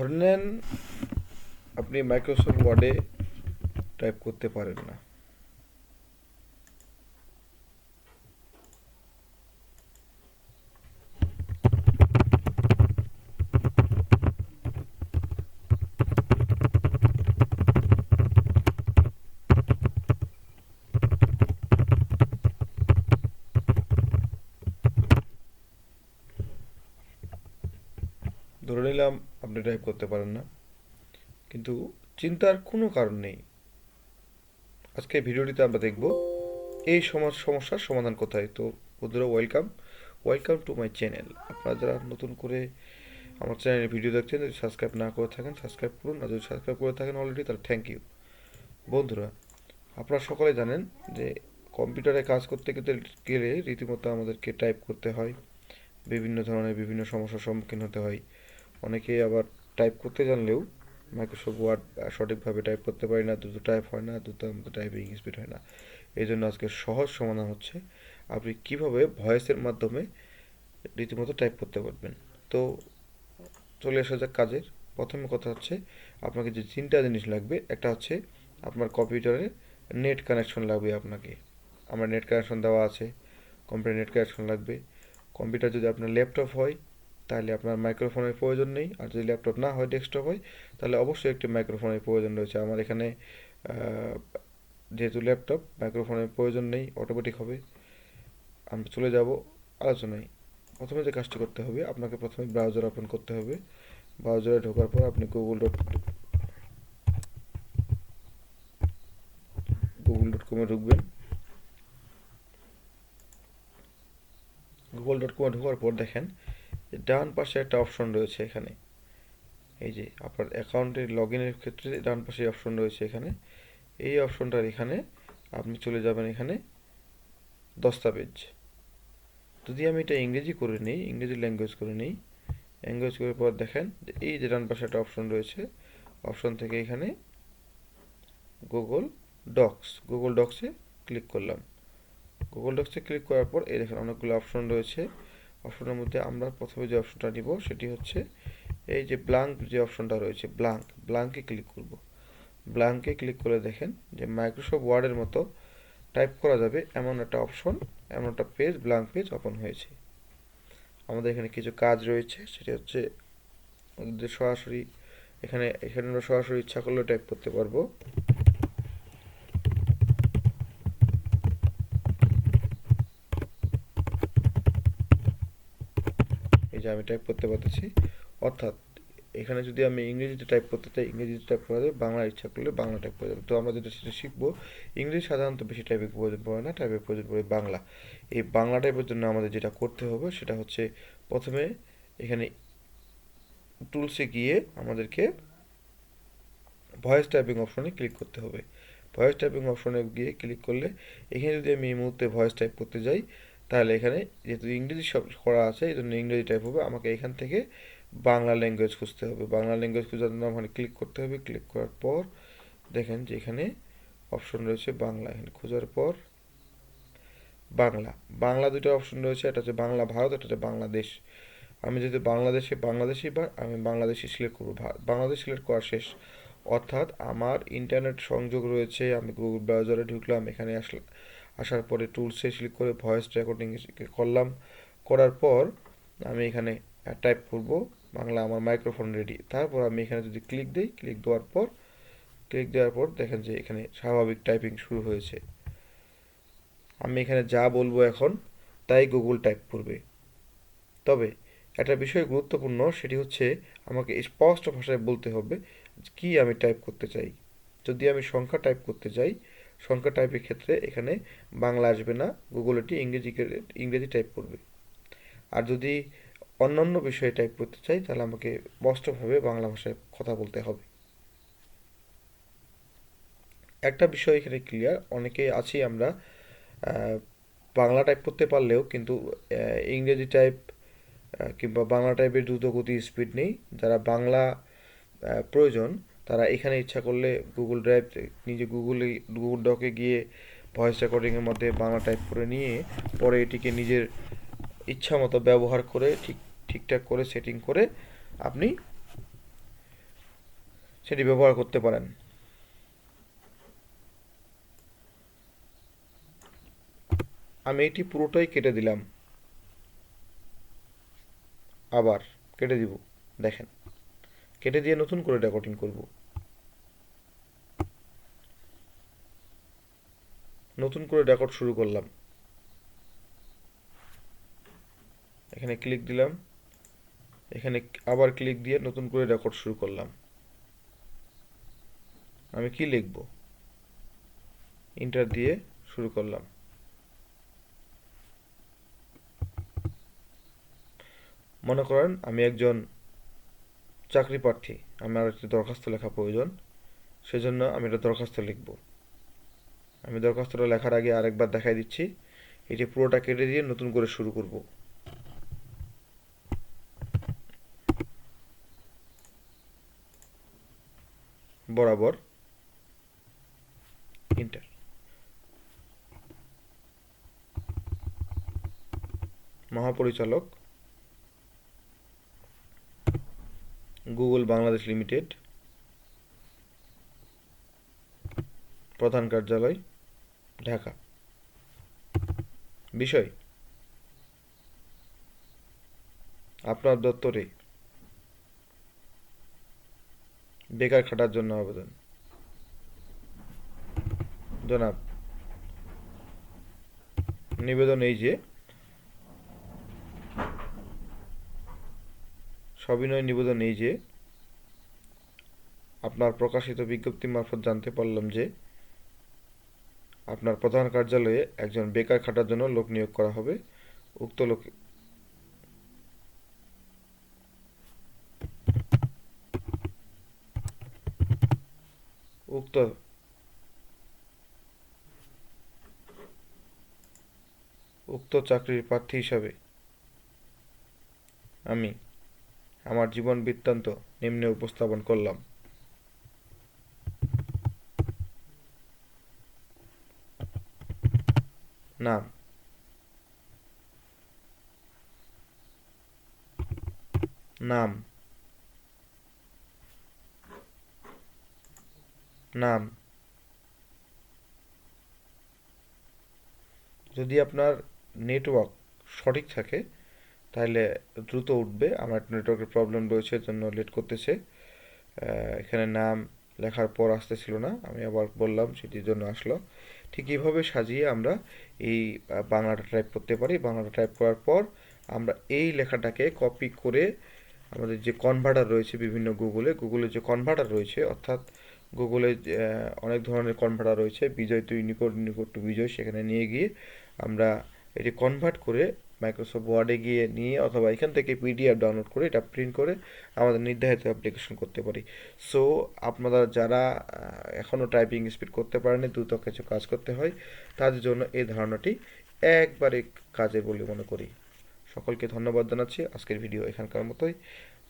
ধরে নেন আপনি মাইক্রোসফট ওয়ার্ডে টাইপ করতে পারেন না ধরে নিলাম আপনি টাইপ করতে পারেন না। কিন্তু চিন্তার কোনো কারণ নেই। আজকে ভিডিওটিতে আমরা দেখব, এই সমাজ সমস্যার সমাধান কোথায়? তো বন্ধুরা welcome welcome to my channel আপনারা যারা নতুন করে আমার চ্যানেলে ভিডিও দেখছেন, যদি সাবস্ক্রাইব না করে থাকেন সাবস্ক্রাইব করুন। আর যদি সাবস্ক্রাইব করে থাকেন অলরেডি তাহলে থ্যাংক ইউ বন্ধুরা, আপনারা সকলে জানেন যে কম্পিউটারে কাজ করতে গেলে গেলে রীতিমতো আমাদেরকে টাইপ করতে হয়। বিভিন্ন ধরনের বিভিন্ন সমস্যার সম্মুখীন হতে হয়। অনেকেই আবার টাইপ করতে জানলেও মাইক্রোসফট ওয়ার্ড সঠিকভাবে টাইপ করতে পারি না দ্রুত টাইপ হয় না দ্রুত আমাদের টাইপিং স্পিড হয় না। এই জন্য আজকে সহজ সমাধান হচ্ছে, আপনি কীভাবে ভয়েসের মাধ্যমে রীতিমতো টাইপ করতে পারবেন। তো চলে আসা যাক কাজের। প্রথম কথা হচ্ছে, আপনাকে যে তিনটা জিনিস লাগবে, একটা হচ্ছে আপনার কম্পিউটারে নেট কানেকশন লাগবে আপনাকে। আমার নেট কানেকশন দেওয়া আছে কম্পিউটার নেট কানেকশন লাগবে। কম্পিউটার যদি আপনার ল্যাপটপ হয় তাহলে আপনার মাইক্রোফোনের প্রয়োজন নেই। আর যদি ল্যাপটপ না হয় ডেস্কটপ হয়, তাহলে অবশ্যই একটি মাইক্রোফোনের প্রয়োজন রয়েছে। আমার এখানে যেহেতু ল্যাপটপ মাইক্রোফোনের প্রয়োজন নেই অটোমেটিক হবে। আমরা চলে যাব আলোচনায়। প্রথমে যে কাজটি করতে হবে, আপনাকে প্রথমে ব্রাউজার ওপেন করতে হবে। ব্রাউজারে ঢোকার পর আপনি গুগল ডট গুগল ডট কমে ঢুকবেন। গুগল ডট কমে ঢোকার পর দেখেন ডান পাশে একটা অপশন রয়েছে এখানে। এই যে, আপনার অ্যাকাউন্টের লগ ইনের ক্ষেত্রে ডান পাশে অপশন রয়েছে এখানে। এই অপশনটার এখানে আপনি চলে যাবেন এখানে দস্তাবেজ যদি আমি এটা ইংরেজি করে নিই, ইংরেজি ল্যাঙ্গুয়েজ করে নিই ল্যাঙ্গুয়েজ করার পর দেখেন যে এই যে ডান পাশে একটা অপশন রয়েছে অপশন থেকে এখানে গুগল ডক্স গুগল ডক্সে ক্লিক করলাম। গুগল ডক্সে ক্লিক করার পর এই দেখেন অনেকগুলো অপশন রয়েছে। অপশনের মধ্যে আমরা প্রথমে যে অপশনটা নিব, সেটি হচ্ছে এই যে ব্লাঙ্ক যে অপশনটা রয়েছে ব্লাঙ্ক ব্লাঙ্কে ক্লিক করব। ব্লাঙ্কে ক্লিক করে দেখেন যে মাইক্রোসফট ওয়ার্ডের মতো টাইপ করা যাবে, এমন একটা অপশন এমন একটা পেজ ব্লাঙ্ক পেজ ওপেন হয়েছে। আমাদের এখানে কিছু কাজ রয়েছে, সেটি হচ্ছে সরাসরি, এখানে এখানে আমরা সরাসরি ইচ্ছা করলে টাইপ করতে পারব। আমি টাইপ করতে পারতেছি। অর্থাৎ এখানে যদি আমি ইংরেজিতে টাইপ করতে চাই, ইংরেজিতে টাইপ করা যাবে বাংলা ইচ্ছা করলে বাংলা টাইপ করা যাবে। তো আমরা যেটা সেটা শিখব, ইংরেজি সাধারণত বেশি টাইপের প্রয়োজন পড়ে না টাইপের প্রয়োজন পড়ে বাংলা। এই বাংলা টাইপের জন্য আমাদের যেটা করতে হবে, সেটা হচ্ছে প্রথমে এখানে টুলসে গিয়ে আমাদেরকে ভয়েস টাইপিং অপশনে ক্লিক করতে হবে। ভয়েস টাইপিং অপশনে গিয়ে ক্লিক করলে, এখানে যদি আমি এই মুহূর্তে ভয়েস টাইপ করতে যাই তাহলে এখানে যেহেতু ইংরেজি সব করা আছে এই জন্য ইংরেজি টাইপ হবে। আমাকে এখান থেকে বাংলা ল্যাঙ্গুয়েজ খুঁজতে হবে। বাংলা ল্যাঙ্গুয়েজ খোঁজার জন্য ওখানে ক্লিক করতে হবে। ক্লিক করার পর দেখেন যে এখানে অপশন রয়েছে বাংলা। এখানে খোঁজার পর বাংলা। বাংলা দুটো অপশন রয়েছে। এটা হচ্ছে বাংলা ভারত এটা হচ্ছে বাংলাদেশ। আমি যদি বাংলাদেশে, বাংলাদেশি বা আমি বাংলাদেশি সিলেক্ট করব বাংলাদেশ সিলেক্ট করা শেষ। অর্থাৎ আমার ইন্টারনেট সংযোগ রয়েছে। আমি গুগল ব্রাউজারে ঢুকলাম, এখানে আসলাম। আসার পরে টুলসে ক্লিক করে ভয়েস রেকর্ডিং করলাম। করার পর আমি এখানে টাইপ করব, বাংলা আমার মাইক্রোফোন রেডি তারপর আমি এখানে যদি ক্লিক দিই ক্লিক দেওয়ার পর ক্লিক দেওয়ার পর দেখেন যে এখানে স্বাভাবিক টাইপিং শুরু হয়েছে। আমি এখানে যা বলব এখন, তাই গুগল টাইপ করবে। তবে একটা বিষয় গুরুত্বপূর্ণ, সেটি হচ্ছে আমাকে স্পষ্ট ভাষায় বলতে হবে কি আমি টাইপ করতে চাই। যদি আমি সংখ্যা টাইপ করতে চাই সংখ্যা টাইপের ক্ষেত্রে এখানে বাংলা আসবে না গুগল এটি ইংরেজি ইংরেজি টাইপ করবে। আর যদি অন্যান্য বিষয়ে টাইপ করতে চাই, তাহলে আমাকে স্পষ্টভাবে বাংলা ভাষায় কথা বলতে হবে। একটা বিষয় এখানে ক্লিয়ার অনেকে আছি আমরা বাংলা টাইপ করতে পারলেও কিন্তু ইংরেজি টাইপ কিংবা বাংলা টাইপের দ্রুত গতি স্পিড নেই। যারা বাংলা প্রয়োজন তারা এখানে ইচ্ছা করলে গুগল ড্রাইভ নিজে গুগলে গুগল ডকে গিয়ে ভয়েস রেকর্ডিংয়ের মধ্যে বাংলা টাইপ করে নিয়ে পরে এটিকে নিজের ইচ্ছা মতো ব্যবহার করে ঠিক, ঠিকঠাক করে সেটিং করে আপনি সেটি ব্যবহার করতে পারেন। আমি এটি পুরোটাই কেটে দিলাম। আবার কেটে দিব, দেখেন। কেটে দিয়ে নতুন করে রেকর্ডিং করব। নতুন করে রেকর্ড শুরু করলাম। এখানে ক্লিক দিলাম। এখানে আবার ক্লিক দিয়ে নতুন করে রেকর্ড শুরু করলাম। আমি কি লিখব? ইন্টার দিয়ে শুরু করলাম। মনে করেন আমি একজন চাকরি প্রার্থী। আমার একটি দরখাস্ত লেখা প্রয়োজন। সেজন্য আমি একটা দরখাস্ত লিখব। আমি দরখাস্তটা লেখার আগে আরেকবার দেখাই দিচ্ছি। এটি পুরোটা কেটে দিয়ে নতুন করে শুরু করব। বরাবর ইন্টার। মহাপরিচালক গুগল বাংলাদেশ লিমিটেড, প্রধান কার্যালয়, ঢাকা। বিষয়, আপনার দপ্তরে বেকার খাটার জন্য আবেদন। জনাব, নিবেদন এই যে, সবিনয় নিবেদন এই যে আপনার প্রকাশিত বিজ্ঞপ্তি মারফত জানতে পারলাম যে আপনার প্রধান কার্যালয়ে একজন বেকার খাটার জন্য লোক নিয়োগ করা হবে। উক্ত লোক উক্ত উক্ত চাকরির প্রার্থী হিসাবে আমি আমার জীবন বৃত্তান্ত নিম্নে উপস্থাপন করলাম। নাম নাম। নাম। যদি আপনার নেটওয়ার্ক সঠিক থাকে, তাহলে দ্রুত উঠবে। আমার নেটওয়ার্কের প্রবলেম রয়েছে জন্য লেট করতেছে। এখানে নাম লেখার পর আসতেছিল না। আমি আবার বললাম, সেটির জন্য আসলো। ঠিক এইভাবে সাজিয়ে আমরা এই বাংলাটা টাইপ করতে পারি। বাংলাটা টাইপ করার পর আমরা এই লেখাটাকে কপি করে আমাদের যে কনভার্টার রয়েছে বিভিন্ন গুগলে গুগলে যে কনভার্টার রয়েছে, অর্থাৎ গুগলে অনেক ধরনের কনভার্টার রয়েছে, Bijoy to Unicode Unicode to Bijoy, সেখানে নিয়ে গিয়ে আমরা এটি কনভার্ট করে মাইক্রোসফট ওয়ার্ডে গিয়ে নিয়ে অথবা এখান থেকে পিডিএফ ডাউনলোড করে এটা প্রিন্ট করে আমাদের নির্ধারিত অ্যাপ্লিকেশন করতে পারি। সো আপনারা যারা এখনও টাইপিং স্পিড করতে পারেনি দ্রুত কিছু কাজ করতে হয়। তাদের জন্য এই ধারণাটি একবারে কাজে বলে মনে করি। সকলকে ধন্যবাদ জানাচ্ছি। আজকের ভিডিও এখানকার মতোই।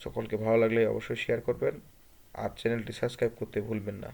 সকলকে ভালো লাগলে অবশ্যই শেয়ার করবেন। আর চ্যানেলটি সাবস্ক্রাইব করতে ভুলবেন না।